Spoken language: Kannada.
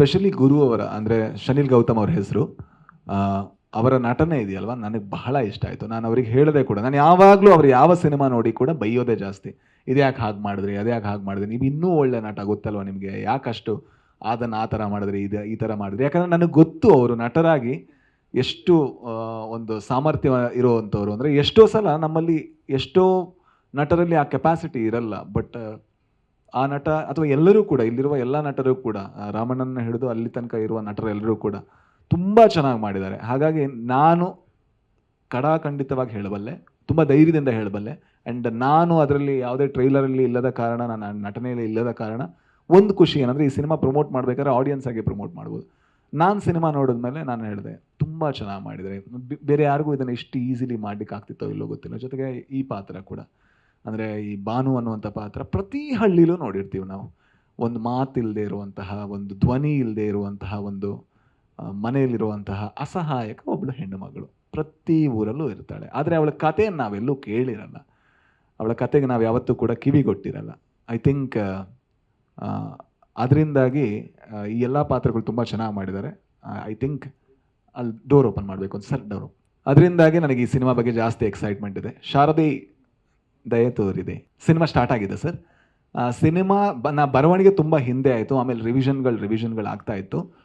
ಸ್ಪೆಷಲಿ ಗುರು ಅವರ, ಅಂದರೆ ಶನಿಲ್ ಗೌತಮ್ ಅವ್ರ ಹೆಸರು ಅವರ ನಟನೆ ಇದೆಯಲ್ವಾ? ನನಗೆ ಬಹಳ ಇಷ್ಟ ಆಯಿತು. ನಾನು ಅವ್ರಿಗೆ ಹೇಳದೆ ಕೂಡ, ನಾನು ಯಾವಾಗಲೂ ಅವ್ರು ಯಾವ ಸಿನಿಮಾ ನೋಡಿ ಕೂಡ ಬೈಯೋದೇ ಜಾಸ್ತಿ. ಇದ್ಯಾಕೆ ಹಾಗೆ ಮಾಡಿದ್ರಿ ಅದ್ಯಾಕೆ ಹಾಗೆ ಮಾಡಿದ್ರಿ? ನೀವು ಇನ್ನೂ ಒಳ್ಳೆ ನಟ ಗೊತ್ತಲ್ವ ನಿಮಗೆ? ಯಾಕಷ್ಟು ಅದನ್ನು ಆ ಥರ ಮಾಡಿದ್ರಿ, ಇದು ಈ ಥರ ಮಾಡಿದ್ರಿ? ಯಾಕಂದರೆ ನನಗೆ ಗೊತ್ತು ಅವರು ನಟರಾಗಿ ಎಷ್ಟು ಒಂದು ಸಾಮರ್ಥ್ಯ ಇರುವಂಥವ್ರು ಅಂದರೆ ಎಷ್ಟೋ ಸಲ ನಮ್ಮಲ್ಲಿ ಎಷ್ಟೋ ನಟರಲ್ಲಿ ಆ ಕೆಪಾಸಿಟಿ ಇರಲ್ಲ. ಬಟ್ ಆ ನಟ ಅಥವಾ ಎಲ್ಲರೂ ಕೂಡ, ಇಲ್ಲಿರುವ ಎಲ್ಲ ನಟರು ಕೂಡ ರಾಮಣ್ಣನ ಹಿಡಿದು ಅಲ್ಲಿ ತನಕ ಇರುವ ನಟರೆಲ್ಲರೂ ಕೂಡ ತುಂಬ ಚೆನ್ನಾಗಿ ಮಾಡಿದ್ದಾರೆ. ಹಾಗಾಗಿ ನಾನು ಕಡಾಖಂಡಿತವಾಗಿ ಹೇಳಬಲ್ಲೆ, ತುಂಬ ಧೈರ್ಯದಿಂದ ಹೇಳಬಲ್ಲೆ ಆ್ಯಂಡ್ ನಾನು ಅದರಲ್ಲಿ ಯಾವುದೇ ಟ್ರೈಲರಲ್ಲಿ ಇಲ್ಲದ ಕಾರಣ ನನ್ನ ನಟನೆಯಲ್ಲಿ ಇಲ್ಲದ ಕಾರಣ, ಒಂದು ಖುಷಿ ಏನಂದರೆ ಈ ಸಿನಿಮಾ ಪ್ರಮೋಟ್ ಮಾಡಬೇಕಾದ್ರೆ ಆಡಿಯನ್ಸ್ ಆಗಿ ಪ್ರಮೋಟ್ ಮಾಡ್ಬೋದು. ನಾನು ಸಿನಿಮಾ ನೋಡಿದ್ಮೇಲೆ ನಾನು ಹೇಳಿದೆ, ತುಂಬ ಚೆನ್ನಾಗಿ ಮಾಡಿದರೆ ಬೇರೆ ಯಾರಿಗೂ ಇದನ್ನು ಇಷ್ಟು ಈಸಿಲಿ ಮಾಡ್ಲಿಕ್ಕೆ ಆಗ್ತಿತ್ತೋ ಇಲ್ಲೋ ಗೊತ್ತಿಲ್ಲ. ಜೊತೆಗೆ ಈ ಪಾತ್ರ ಕೂಡ. ಅಂದರೆ ಈ ಬಾನು ಅನ್ನುವಂಥ ಪಾತ್ರ ಪ್ರತಿ ಹಳ್ಳಿಲೂ ನೋಡಿರ್ತೀವಿ ನಾವು. ಒಂದು ಮಾತಿಲ್ಲದೆ ಇರುವಂತಹ, ಒಂದು ಧ್ವನಿ ಇಲ್ಲದೆ ಇರುವಂತಹ, ಒಂದು ಮನೆಯಲ್ಲಿರುವಂತಹ ಅಸಹಾಯಕ ಒಬ್ಬಳು ಹೆಣ್ಣು ಮಗಳು ಪ್ರತಿ ಊರಲ್ಲೂ ಇರ್ತಾಳೆ. ಆದರೆ ಅವಳ ಕಥೆಯನ್ನು ನಾವೆಲ್ಲೂ ಕೇಳಿರಲ್ಲ. ಅವಳ ಕತೆಗೆ ನಾವು ಯಾವತ್ತೂ ಕೂಡ ಕಿವಿಗೊಟ್ಟಿರಲ್ಲ ಐ ಥಿಂಕ್ ಅದರಿಂದಾಗಿ ಈ ಎಲ್ಲ ಪಾತ್ರಗಳು ತುಂಬ ಚೆನ್ನಾಗಿ ಮಾಡಿದ್ದಾರೆ. ಐ ಥಿಂಕ್ ಅಲ್ಲಿ ಡೋರ್ ಓಪನ್ ಮಾಡಬೇಕು ಒಂದು ಸರ್ ಡೋರ್ ಅದರಿಂದಾಗಿ ನನಗೆ ಈ ಸಿನಿಮಾ ಬಗ್ಗೆ ಜಾಸ್ತಿ ಎಕ್ಸೈಟ್ಮೆಂಟ್ ಇದೆ. ಶಾರದಿ ದಯೆ ತೋರಿದೆ ಸಿನಿಮಾ ಸ್ಟಾರ್ಟ್ ಆಗಿದೆ ಸರ್. ಸಿನಿಮಾ ಬ, ನಾ ಬರವಣಿಗೆ ತುಂಬ ಹಿಂದೆ ಆಯಿತು. ಆಮೇಲೆ ರಿವಿಷನ್ಗಳು ರಿವಿಷನ್ಗಳು ಆಗ್ತಾ ಇತ್ತು.